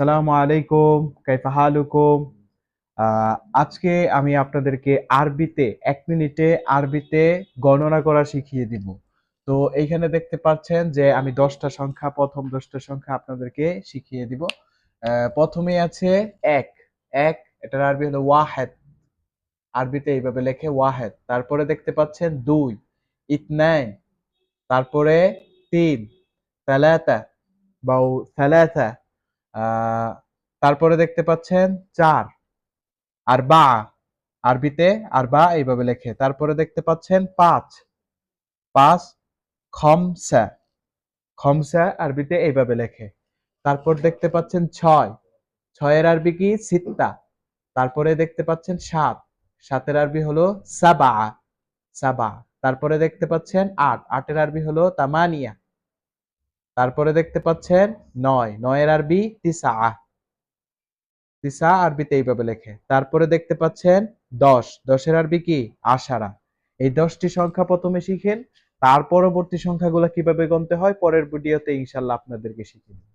আসসালামু আলাইকুম কাইফা হালুকুম। আজকে আমি আপনাদেরকে আরবিতে এক মিনিটে আরবিতে গণনা করা শিখিয়ে দিব। তো এইখানে দেখতে পাচ্ছেন যে আমি দশটা সংখ্যা প্রথম দশটা সংখ্যা আপনাদেরকে শিখিয়ে দিব। আহ, প্রথমেই আছে এক। এক এটার আরবি হলো ওয়াহেদ। আরবিতে এইভাবে লেখে ওয়াহেদ। তারপরে দেখতে পাচ্ছেন দুই ইতনাইন। তারপরে তিন সালাতা। বা আহ, তারপরে দেখতে পাচ্ছেন চার। আর বা, আরবিতে আর বা এইভাবে লেখে। তারপরে দেখতে পাচ্ছেন পাঁচ। পাঁচ খমসা খমসা আরবিতে এইভাবে লেখে। তারপর দেখতে পাচ্ছেন ছয়। ছয়ের আরবি কি? সিত্তা। তারপরে দেখতে পাচ্ছেন সাত। সাতের আরবি হলো সাবা সাবা তারপরে দেখতে পাচ্ছেন আট। আটের আরবি হলো তামানিয়া। তারপরে দেখতে পাচ্ছেন নয়। নয়ের আরবি তিসা। তিসা আরবিতে এইভাবে লেখে। তারপরে দেখতে পাচ্ছেন দশ। দশের আরবি কি? আশারা। এই দশটি সংখ্যা প্রথমে শিখেন, তার পরবর্তী সংখ্যাগুলো কীভাবে গণতে হয়, পরের ভিডিওতে ইনশাল্লাহ আপনাদেরকে শিখিয়ে।